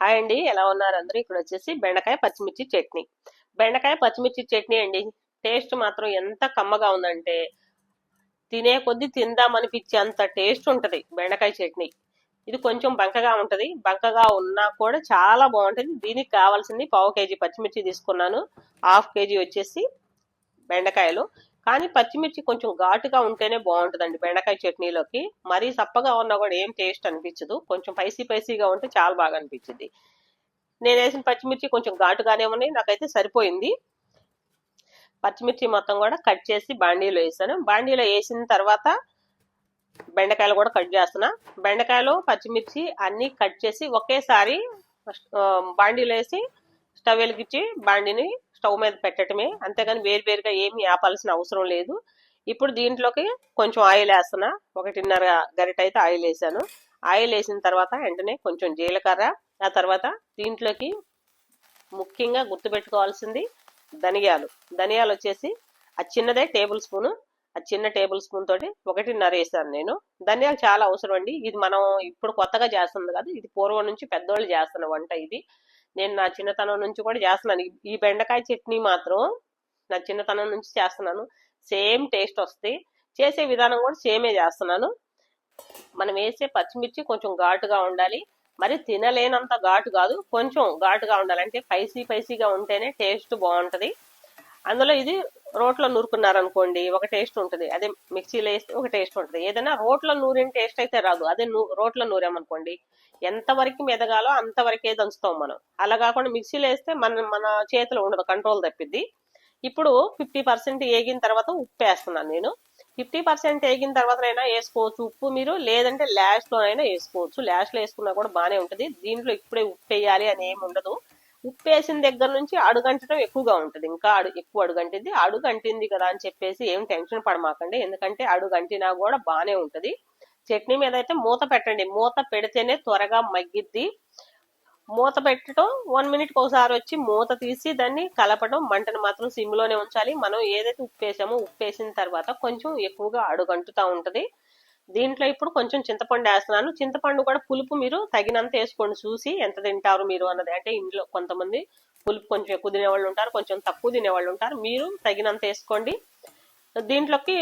Hi అండి ఎలా ఉన్నారు అందరూ? ఇక్కడ వచ్చేసి బెండకాయ పచ్చిమిర్చి చట్నీ. బెండకాయ పచ్చిమిర్చి చట్నీ అండి టేస్ట్ మాత్రం ఎంత కమ్మగా ఉందంటే తినే కొద్దీ తిందామనిపించే అంత టేస్ట్ ఉంటది బెండకాయ చట్నీ. ఇది కొంచెం బంకగా ఉంటది బంకగా ఉన్నా కూడా చాలా బాగుంటది. దీనికి కావాల్సింది పావు కేజీ పచ్చిమిర్చి తీసుకున్నాను హాఫ్ కేజీ వచ్చేసి బెండకాయలు. కానీ పచ్చిమిర్చి కొంచెం ఘాటుగా ఉంటేనే బాగుంటుందండి బెండకాయ చట్నీలోకి. మరీ సప్పగా ఉన్నా కూడా ఏం టేస్ట్ అనిపించదు. కొంచెం పైసీ పైసీగా ఉంటే చాలా బాగా అనిపించింది. నేను వేసిన పచ్చిమిర్చి కొంచెం ఘాటుగానే ఉన్నాయి. నాకైతే సరిపోయింది. పచ్చిమిర్చి మొత్తం కూడా కట్ చేసి బాండీలో వేసాను. బాండీలో వేసిన తర్వాత బెండకాయలు కూడా కట్ చేస్తున్నా. బెండకాయలు పచ్చిమిర్చి అన్నీ కట్ చేసి ఒకేసారి బాండీలో వేసి స్టవ్ వెలిగించి బాండీని స్టవ్ మీద పెట్టడమే. అంతేగాని వేరువేరుగా ఏమి ఆపాల్సిన అవసరం లేదు. ఇప్పుడు దీంట్లోకి కొంచెం ఆయిల్ వేస్తున్నా. ఒకటిన్నర గరిట అయితే ఆయిల్ వేసాను. ఆయిల్ వేసిన తర్వాత వెంటనే కొంచెం జీలకర్ర ఆ తర్వాత దీంట్లోకి ముఖ్యంగా గుర్తుపెట్టుకోవాల్సింది ధనియాలు. ధనియాలు వచ్చేసి ఆ చిన్నదే టేబుల్ స్పూన్. ఆ చిన్న టేబుల్ స్పూన్ తోటి ఒకటిన్నర వేసాను నేను. ధనియాలు చాలా అవసరం అండి. ఇది మనం ఇప్పుడు కొత్తగా చేస్తుంది కాదు ఇది పూర్వం నుంచి పెద్దోళ్ళు చేస్తున్న వంట ఇది. నేను నా చిన్నతనం నుంచి కూడా చేస్తున్నాను. ఈ బెండకాయ చట్నీ మాత్రం నా చిన్నతనం నుంచి చేస్తున్నాను. సేమ్ టేస్ట్ వస్తుంది చేసే విధానం కూడా సేమే చేస్తున్నాను. మనం వేసే పచ్చిమిర్చి కొంచెం ఘాటుగా ఉండాలి. మరి తినలేనంత ఘాటు కాదు కొంచెం ఘాటుగా ఉండాలి. అంటే పైసీ స్పైసీగా ఉంటేనే టేస్ట్ బాగుంటుంది. అందులో ఇది రోట్లో నూరుకున్నారనుకోండి ఒక టేస్ట్ ఉంటుంది. అదే మిక్సీలో వేస్తే ఒక టేస్ట్ ఉంటుంది. ఏదైనా రోట్లో నూరిన టేస్ట్ అయితే రాదు. అదే రోట్లో నూరామనుకోండి ఎంతవరకు మెదగాలో అంతవరకే దంచుతాం మనం. అలా కాకుండా మిక్సీలో వేస్తే మన మన చేతిలో ఉండదు కంట్రోల్ తప్పిద్ది. ఇప్పుడు ఫిఫ్టీ పర్సెంట్ వేగిన తర్వాత ఉప్పు వేస్తున్నాను నేను. ఫిఫ్టీ పర్సెంట్ వేగిన తర్వాతనైనా వేసుకోవచ్చు. ఉప్పు మీరు లేదంటే అయినా వేసుకోవచ్చు. ల్యాష్లో వేసుకున్నా కూడా బాగానే ఉంటుంది. దీంట్లో ఇప్పుడే ఉప్పు వేయాలి అని ఏమి ఉండదు. ఉప్పు వేసిన దగ్గర నుంచి అడుగంటడం ఎక్కువగా ఉంటుంది. ఇంకా అడు ఎక్కువ అడుగంటింది. అడుగంటింది కదా అని చెప్పేసి ఏం టెన్షన్ పడమాకండి. ఎందుకంటే అడుగంటినా కూడా బాగానే ఉంటుంది. చట్నీ మీద అయితే మూత పెట్టండి. మూత పెడితేనే త్వరగా మగ్గిద్ది. మూత పెట్టడం వన్ మినిట్ ఒకసారి వచ్చి మూత తీసి దాన్ని కలపడం మంటను మాత్రం సిమ్లోనే ఉంచాలి. మనం ఏదైతే ఉప్పు వేసామో ఉప్పు వేసిన తర్వాత కొంచెం ఎక్కువగా అడుగంటుతూ ఉంటుంది. దీంట్లో ఇప్పుడు కొంచెం చింతపండు వేస్తున్నాను. చింతపండు కూడా పులుపు మీరు తగినంత వేసుకోండి. చూసి ఎంత తింటారు మీరు అన్నది. అంటే ఇంట్లో కొంతమంది పులుపు కొంచెం ఎక్కువ తినేవాళ్ళు ఉంటారు కొంచెం తక్కువ తినేవాళ్ళు ఉంటారు. మీరు తగినంత వేసుకోండి. దీంట్లోకి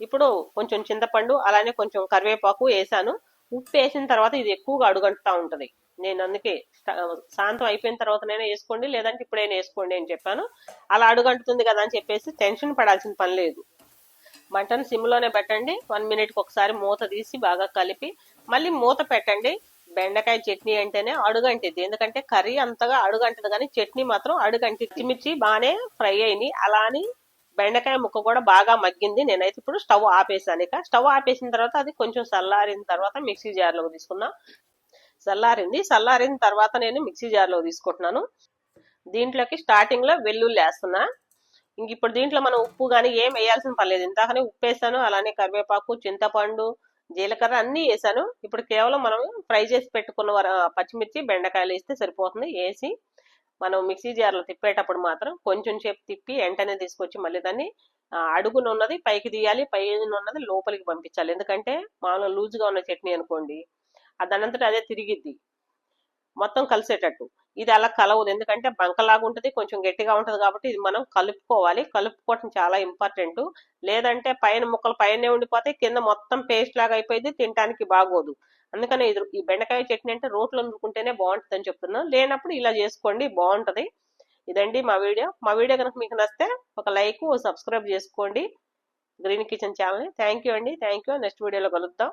ఇప్పుడు కొంచెం చింతపండు అలానే కొంచెం కరివేపాకు వేసాను. ఉప్పు వేసిన తర్వాత ఇది ఎక్కువగా అడుగంటుతా ఉంటది. నేను అందుకే శాంతం అయిపోయిన తర్వాతనైనా వేసుకోండి. లేదంటే ఇప్పుడైనా వేసుకోండి అని చెప్పాను. అలా అడుగంటుతుంది కదా అని చెప్పేసి టెన్షన్ పడాల్సిన పని లేదు. మంటను సిమ్లోనే పెట్టండి. వన్ మినిట్కి ఒకసారి మూత తీసి బాగా కలిపి మళ్ళీ మూత పెట్టండి. బెండకాయ చట్నీ అంటేనే అడుగంటిది. ఎందుకంటే కర్రీ అంతగా అడుగంటది కానీ చట్నీ మాత్రం అడుగంటిది మిర్చి బాగానే ఫ్రై అయినాయి అలా అని బెండకాయ ముక్క కూడా బాగా మగ్గింది. నేనైతే ఇప్పుడు స్టవ్ ఆపేసాను ఇక. స్టవ్ ఆపేసిన తర్వాత అది కొంచెం చల్లారిన తర్వాత మిక్సీ జార్లోకి తీసుకున్నా చల్లారింది. చల్లారిన తర్వాత నేను మిక్సీ జార్లో తీసుకుంటున్నాను. దీంట్లోకి స్టార్టింగ్లో వెల్లుల్లి వేస్తున్నా. ఇంక ఇప్పుడు దీంట్లో మనం ఉప్పు కానీ ఏం వేయాల్సిన పర్లేదు ఇంతకనే ఉప్పు వేసాను అలానే కరివేపాకు చింతపండు జీలకర్ర అన్నీ వేసాను. ఇప్పుడు కేవలం మనం ఫ్రై చేసి పెట్టుకున్న పచ్చిమిర్చి బెండకాయలు వేస్తే సరిపోతుంది. వేసి మనం మిక్సీ జార్లో తిప్పేటప్పుడు మాత్రం కొంచెం సేపు తిప్పి వెంటనే తీసుకొచ్చి మళ్ళీ దాన్ని అడుగున ఉన్నది పైకి తీయాలి. పైన ఉన్నది లోపలికి పంపించాలి. ఎందుకంటే మామూలుగా లూజ్గా ఉన్న చట్నీ అనుకోండి దానంతటా అదే తిరిగిద్ది. మొత్తం కలిసేటట్టు. ఇది అలా కలవదు. ఎందుకంటే బంకలాగా ఉంటుంది కొంచెం గట్టిగా ఉంటుంది కాబట్టి ఇది మనం కలుపుకోవాలి. కలుపుకోవటం చాలా ఇంపార్టెంట్. లేదంటే పైన ముక్కలు పైన ఉండిపోతే కింద మొత్తం పేస్ట్ లాగా అయిపోయింది తినడానికి బాగోదు. అందుకని ఇది ఈ బెండకాయ చట్నీ అంటే రోట్లో అందుకుంటేనే బాగుంటుంది అని చెప్తున్నాను లేనప్పుడు ఇలా చేసుకోండి బాగుంటుంది. ఇదండి మా వీడియో. మా వీడియో కనుక మీకు నచ్చితే ఒక లైక్ సబ్స్క్రైబ్ చేసుకోండి. గ్రీన్ కిచెన్ ఛానల్ని. థ్యాంక్ యూ అండి. థ్యాంక్ యూ నెక్స్ట్ వీడియోలో కలుద్దాం.